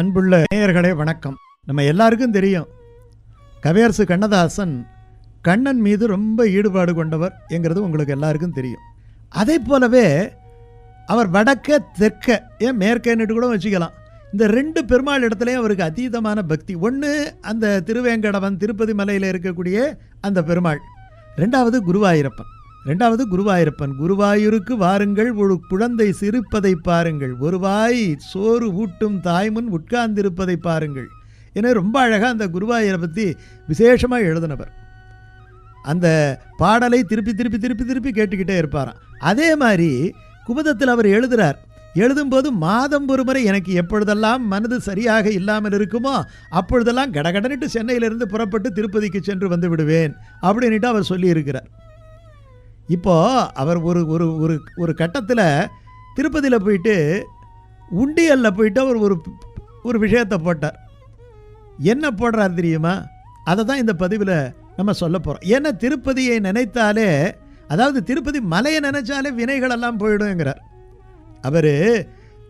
அன்புள்ள நேயர்களே வணக்கம். நம்ம எல்லாருக்கும் தெரியும் கவியரசு கண்ணதாசன் கண்ணன் மீது ரொம்ப ஈடுபாடு கொண்டவர் என்கிறது உங்களுக்கு எல்லாருக்கும் தெரியும். அதே போலவே அவர் வடக்க தெற்க ஏன் மேற்கேன்னுட்டு கூட வச்சுக்கலாம். இந்த ரெண்டு பெருமாள் இடத்துலையும் அவருக்கு அதீதமான பக்தி. ஒன்று அந்த திருவேங்கடவன் திருப்பதி மலையில் இருக்கக்கூடிய அந்த பெருமாள். ரெண்டாவது குருவாயிரப்பன். ரெண்டாவது குருவாயிருப்பன் குருவாயூருக்கு வாருங்கள் ஒரு குழந்தை சிரிப்பதை பாருங்கள். ஒரு வாய் சோறு ஊட்டும் தாய்முன் உட்கார்ந்திருப்பதை பாருங்கள். என ரொம்ப அழகாக அந்த குருவாயூரை பற்றி விசேஷமாக எழுதினவர். அந்த பாடலை திருப்பி திருப்பி திருப்பி திருப்பி கேட்டுக்கிட்டே இருப்பாராம். அதே மாதிரி குமுதத்தில் அவர் எழுதுகிறார் எழுதும்போது மாதம் ஒரு முறை எனக்கு எப்பொழுதெல்லாம் மனது சரியாக இல்லாமல் இருக்குமோ அப்பொழுதெல்லாம் கடகடனிட்டு சென்னையிலிருந்து புறப்பட்டு திருப்பதிக்கு சென்று வந்து விடுவேன். அப்படின்ட்டு அவர் சொல்லியிருக்கிறார். இப்போ அவர் ஒரு ஒரு ஒரு ஒரு கட்டத்தில் திருப்பதியில் போயிட்டு உண்டியலில் போயிட்டு அவர் ஒரு ஒரு விஷயத்தை போட்டார். என்ன போடுறார் தெரியுமா? அதை தான் இந்த பதிவில் நம்ம சொல்ல போகிறோம் ஏன்னா திருப்பதியை நினைத்தாலே அதாவது திருப்பதி மலையை நினைச்சாலே வினைகளெல்லாம் போயிடுங்கிறார் அவர்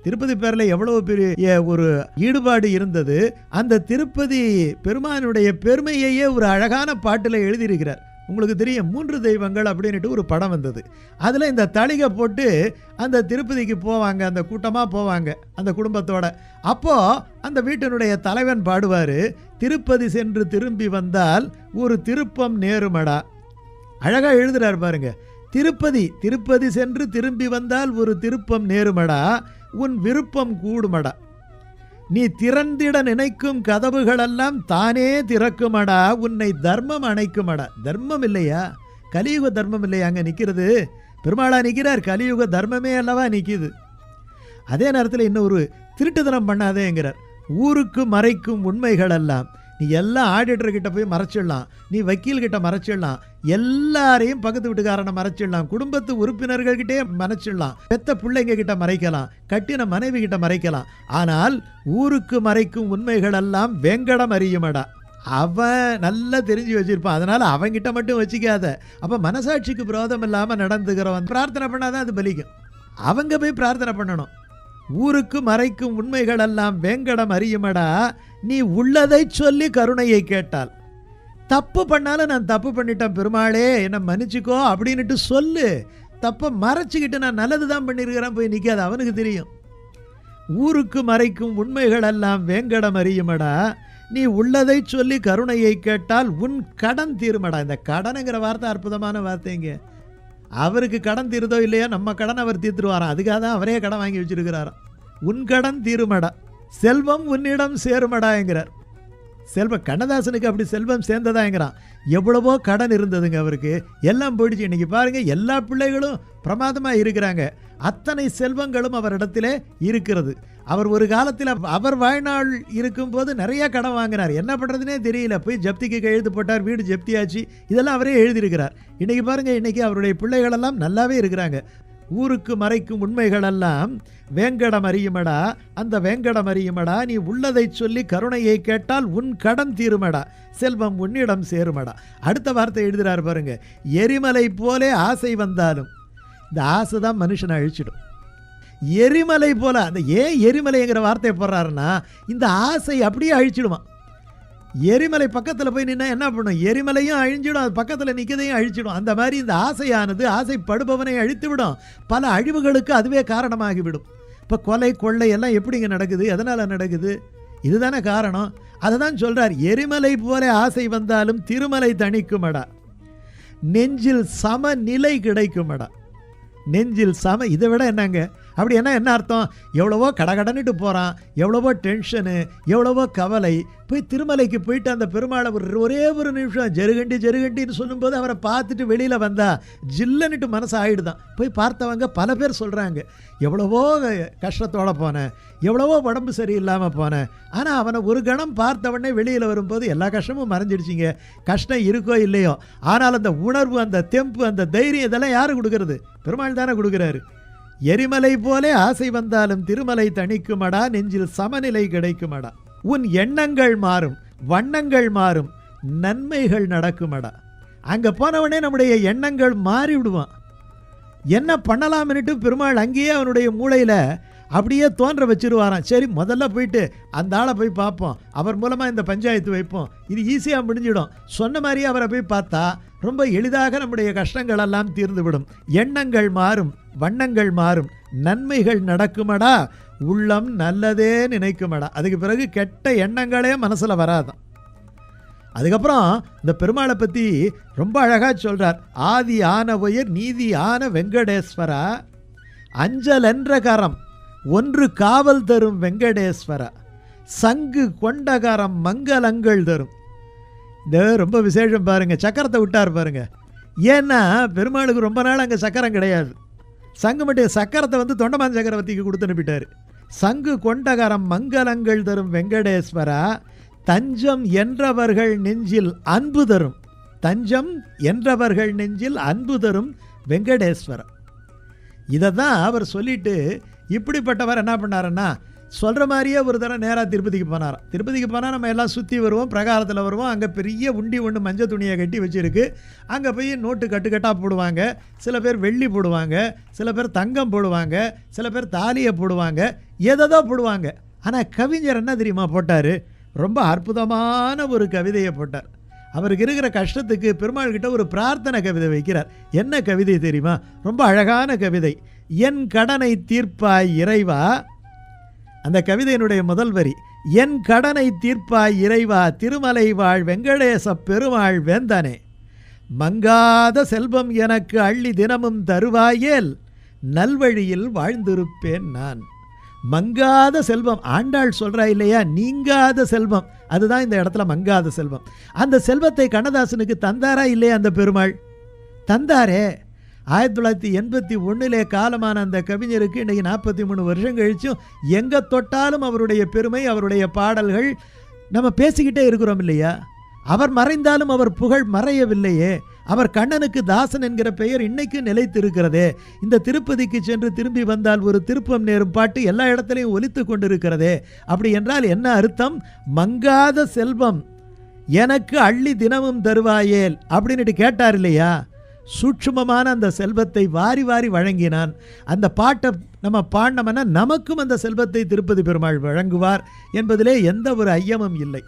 திருப்பதி பேரில் எவ்வளோ பெரிய ஒரு ஈடுபாடு இருந்தது அந்த திருப்பதி பெருமானுடைய பெருமையையே ஒரு அழகான பாட்டில் எழுதியிருக்கிறார். உங்களுக்கு தெரியும் மூன்று தெய்வங்கள் அப்படின்ட்டு ஒரு படம் வந்தது. அதில் இந்த தளிகை போட்டு அந்த திருப்பதிக்கு போவாங்க அந்த கூட்டமாக போவாங்க அந்த குடும்பத்தோட. அப்போது அந்த வீட்டினுடைய தலைவன் பாடுவார் திருப்பதி சென்று திரும்பி வந்தால் ஒரு திருப்பம் நேருமடா. அழகாக எழுதுறாரு பாருங்க திருப்பதி திருப்பதி சென்று திரும்பி வந்தால் ஒரு திருப்பம் நேருமடா உன் விருப்பம் கூடுமடா. நீ திறந்திட நினைக்கும் கதவுகளெல்லாம் தானே திறக்குமடா உன்னை தர்மம் அணைக்குமடா. தர்மம் இல்லையா? கலியுக தர்மம் இல்லையா? அங்கே நிற்கிறது பெருமாளா நிற்கிறார் கலியுக தர்மமே அல்லவா நிற்கிது அதே நேரத்தில் இன்னொரு திருட்டுத்தனம் பண்ணாதேங்கிறார். ஊருக்கு மறைக்கும் உண்மைகள் எல்லாம் நீ எல்லா ஆடிட்டர்கிட்ட போய் மறைச்சிடலாம். நீ வக்கீல்கிட்ட மறைச்சிடலாம். எல்லாரையும் பக்கத்து வீட்டுக்காரனை மறைச்சிடலாம். குடும்பத்து உறுப்பினர்கள்கிட்டே மறைச்சிடலாம். பெத்த பிள்ளைங்க கிட்ட மறைக்கலாம். கட்டின மனைவி கிட்ட மறைக்கலாம். ஆனால் ஊருக்கு மறைக்கும் உண்மைகள் எல்லாம் வெங்கடம் அறியுமடா. அவன் நல்லா தெரிஞ்சு வச்சிருப்பான். அதனால அவங்கிட்ட மட்டும் வச்சுக்காத. அப்ப மனசாட்சிக்கு விரோதம் இல்லாமல் நடந்துக்கிறவன். பிரார்த்தனை பண்ணாதான் அது பலிக்கும். அவங்க போய் பிரார்த்தனை பண்ணணும். ஊருக்கு மறைக்கும் உண்மைகள் எல்லாம் வேங்கடம் அறியுமடா. நீ உள்ளதை சொல்லி கருணையை கேட்டால் தப்பு பண்ணாலும் நான் தப்பு பண்ணிட்டேன் பெருமாளே என்னை மன்னிச்சுக்கோ அப்படின்னுட்டு சொல்லு. தப்பை மறைச்சிக்கிட்டு நான் நல்லது தான் பண்ணியிருக்கிறேன் போய் நிற்காது அவனுக்கு தெரியும். ஊருக்கு மறைக்கும் உண்மைகள் எல்லாம் வேங்கடம் அறியுமடா. நீ உள்ளதை சொல்லி கருணையை கேட்டால் உன் கடன் தீருமடா. இந்த கடனுங்கிற வார்த்தை அற்புதமான வார்த்தைங்க. அவருக்கு கடன் தீருதோ இல்லையோ நம்ம கடன் அவர் தீர்த்துருவாராம். அதுக்காக தான் அவரே கடன் வாங்கி வச்சிருக்கிறாராம். உன் கடன் தீருமடா. செல்வம் உன்னிடம் சேருமடாங்கிறார் செல்வம் கண்ணதாசனுக்கு அப்படி செல்வம் சேர்ந்ததாங்கிறான். எவ்வளவோ கடன் இருந்ததுங்க அவருக்கு. எல்லாம் போயிடுச்சு. இன்னைக்கு பாருங்கள் எல்லா பிள்ளைகளும் பிரமாதமாக இருக்கிறாங்க. அத்தனை செல்வங்களும் அவரிடத்திலே இருக்கிறது. அவர் ஒரு காலத்தில் அவர் வாழ்நாள் இருக்கும்போது நிறையா கடன் வாங்கினார். என்ன பண்ணுறதுனே தெரியல. போய் ஜப்திக்கு கையெழுத்து போட்டார். வீடு ஜப்தியாச்சு. இதெல்லாம் அவரே எழுதியிருக்கிறார். இன்றைக்கி பாருங்கள் இன்றைக்கி அவருடைய பிள்ளைகளெல்லாம் நல்லாவே இருக்கிறாங்க. ஊருக்கு மறைக்கும் உண்மைகளெல்லாம் வேங்கடம் அறியுமடா அந்த வேங்கடம் அறியுமடா நீ உள்ளதை சொல்லி கருணையை கேட்டால் உன் கடன் தீருமடா. செல்வம் உன்னிடம் சேருமடா. அடுத்த வார்த்தை எழுதுறாரு பாருங்க. எரிமலை போலே ஆசை வந்தாலும் இந்த ஆசை தான் மனுஷனை அழிச்சிடும். எரிமலை போல அந்த ஏன் எரிமலைங்கிற வார்த்தையை போடுறாருன்னா இந்த ஆசை அப்படியே அழிச்சிடுவான். எரிமலை பக்கத்தில் போய் நின்னா என்ன பண்ணும்? எரிமலையும் அழிஞ்சிடும் அது பக்கத்தில் நிற்கதையும் அழிச்சிடும். அந்த மாதிரி இந்த ஆசையானது ஆசைப்படுபவனை அழித்து விடும் பல அழிவுகளுக்கு அதுவே காரணமாகிவிடும். இப்போ கொலை கொள்ளை எல்லாம் எப்படிங்க நடக்குது? எதனால் நடக்குது? இதுதானே காரணம். அதை தான் சொல்கிறார் எரிமலை போல ஆசை வந்தாலும் திருமலை தணிக்குமடா. நெஞ்சில் சமநிலை கிடைக்குமடா. நெஞ்சில் சம இதை விட என்னங்க? அப்படி என்ன என்ன அர்த்தம்? எவ்வளவோ கடகடன்னுட்டு போகிறான் எவ்வளவோ டென்ஷனு எவ்வளவோ கவலை போய் திருமலைக்கு போயிட்டு அந்த பெருமாளை ஒரு ஒரே ஒரு நிமிஷம் ஜெருகண்டி ஜெருகண்டின்னு சொல்லும்போது அவரை பார்த்துட்டு வெளியில் வந்தா ஜில்லன்னுட்டு மனசு ஆகிடுதான் போய் பார்த்தவங்க பல பேர் சொல்கிறாங்க எவ்வளவோ கஷ்டத்தோடு போனேன் எவ்வளவோ உடம்பு சரியில்லாமல் போனேன். ஆனால் அவனை ஒரு கணம் பார்த்தவொடனே வெளியில் வரும்போது எல்லா கஷ்டமும் மறைஞ்சிடுச்சிங்க. கஷ்டம் இருக்கோ இல்லையோ ஆனால் அந்த உணர்வு அந்த தெம்பு அந்த தைரியம் இதெல்லாம் யார் கொடுக்கறது? பெருமாள் தானே கொடுக்குறாரு? எரிமலை போலே ஆசை வந்தாலும் திருமலை தணிக்குமடா நெஞ்சில் சமநிலை கிடைக்குமடா. உன் எண்ணங்கள் மாறும் வண்ணங்கள் மாறும் நன்மைகள் நடக்குமடா. அங்கே போனவனே நம்முடைய எண்ணங்கள் மாறி விடுவான் என்ன பண்ணலாம்னுட்டு பெருமாள் அங்கேயே அவனுடைய மூளையில் அப்படியே தோன்ற வச்சிருவாராம். சரி முதல்ல போயிட்டு அந்த ஆளை போய் பார்ப்போம். அவர் மூலமாக இந்த பஞ்சாயத்து வைப்போம். இது ஈஸியாக முடிஞ்சிடும். சொன்ன மாதிரியே அவரை போய் பார்த்தா ரொம்ப எளிதாக நம்முடைய கஷ்டங்கள் எல்லாம் தீர்ந்துவிடும். எண்ணங்கள் மாறும் வண்ணங்கள் மாறும். நன்மைகள் நடக்குமடா உள்ளம் நல்லதே நினைக்குமடா. அதுக்கு பிறகு கெட்ட எண்ணங்களே மனசில் வராதான் அதுக்கப்புறம் இந்த பெருமாளை பற்றி ரொம்ப அழகாக சொல்கிறார் ஆதி ஆன உயர் நீதி ஆன வெங்கடேஸ்வரா அஞ்சல் என்ற கரம். ஒன்று காவல் தரும் வெங்கடேஸ்வரா சங்கு கொண்டகரம் மங்களங்கள் தரும். இந்த ரொம்ப விசேஷம் பாருங்கள் சக்கரத்தை விட்டார் பாருங்க. ஏன்னா பெருமாளுக்கு ரொம்ப நாள் அங்கே சக்கரம் கிடையாது. சங்கு மட்டும் சக்கரத்தை வந்து தொண்டமான் சக்கரவர்த்திக்கு கொடுத்து அனுப்பிட்டார். சங்கு கொண்டகரம் மங்களங்கள் தரும் வெங்கடேஸ்வரா தஞ்சம் என்றவர்கள் நெஞ்சில் அன்பு தரும். தஞ்சம் என்றவர்கள் நெஞ்சில் அன்பு தரும் வெங்கடேஸ்வரர் இதை தான் அவர் சொல்லிட்டு இப்படிப்பட்டவர் என்ன பண்ணாருன்னா சொல்கிற மாதிரியே ஒரு தடவை நேராக திருப்பதிக்கு போனார் திருப்பதிக்கு போனால் நம்ம எல்லாம் சுற்றி வருவோம் பிரகாரத்தில் வருவோம். அங்கே பெரிய உண்டி ஒன்று மஞ்சள் துணியை கட்டி வச்சுருக்கு. அங்கே போய் நோட்டு கட்டுக்கட்டாக போடுவாங்க. சில பேர் வெள்ளி போடுவாங்க. சில பேர் தங்கம் போடுவாங்க. சில பேர் தாலியை போடுவாங்க. எதோ போடுவாங்க. ஆனால் கவிஞர் என்ன தெரியுமா போட்டார்? ரொம்ப அற்புதமான ஒரு கவிதையை போட்டார். அவருக்கு இருக்கிற கஷ்டத்துக்கு பெருமாள் கிட்ட ஒரு பிரார்த்தனை கவிதை வைக்கிறார். என்ன கவிதை தெரியுமா? ரொம்ப அழகான கவிதை. என் கடனை தீர்ப்பாய் இறைவா அந்த கவிதையினுடைய முதல் வரி. என் கடனை தீர்ப்பாய் இறைவா திருமலை வாழ் வெங்கடேச பெருமாள் வேந்தனே. மங்காத செல்வம் எனக்கு அள்ளி தினமும் தருவாயேல் நல்வழியில் வாழ்ந்திருப்பேன் நான். மங்காத செல்வம் ஆண்டாள் சொல்கிறா இல்லையா? நீங்காத செல்வம். அதுதான் இந்த இடத்துல மங்காத செல்வம். அந்த செல்வத்தை கண்ணதாசனுக்கு தந்தாரா இல்லையா அந்த பெருமாள்? தந்தாரே. ஆயிரத்தி தொள்ளாயிரத்தி எண்பத்தி ஒன்றிலே காலமான அந்த கவிஞருக்கு இன்றைக்கி நாற்பத்தி மூணு வருஷம் கழிச்சும் எங்கே தொட்டாலும் அவருடைய பெருமை அவருடைய பாடல்கள் நம்ம பேசிக்கிட்டே இருக்கிறோம் இல்லையா? அவர் மறைந்தாலும் அவர் புகழ் மறையவில்லையே. அவர் கண்ணனுக்கு தாசன் என்கிற பெயர் இன்னைக்கு நிலைத்திருக்கிறதே. இந்த திருப்பதிக்கு சென்று திரும்பி வந்தால் ஒரு திருப்பம் நேரும் பாட்டு எல்லா இடத்துலையும் ஒலித்து கொண்டிருக்கிறதே. அப்படி என்றால் என்ன அர்த்தம்? மங்காத செல்வம். எனக்கு அள்ளி தினமும் தருவாயேல் அப்படின்ட்டு கேட்டார் இல்லையா? சூட்சுமமான அந்த செல்வத்தை வாரி வாரி வழங்கினான். அந்த பாட்டை நம்ம பாடினோம்னா நமக்கும் அந்த செல்வத்தை திருப்பதி பெருமாள் வழங்குவார் என்பதிலே எந்த ஒரு ஐயமும் இல்லை.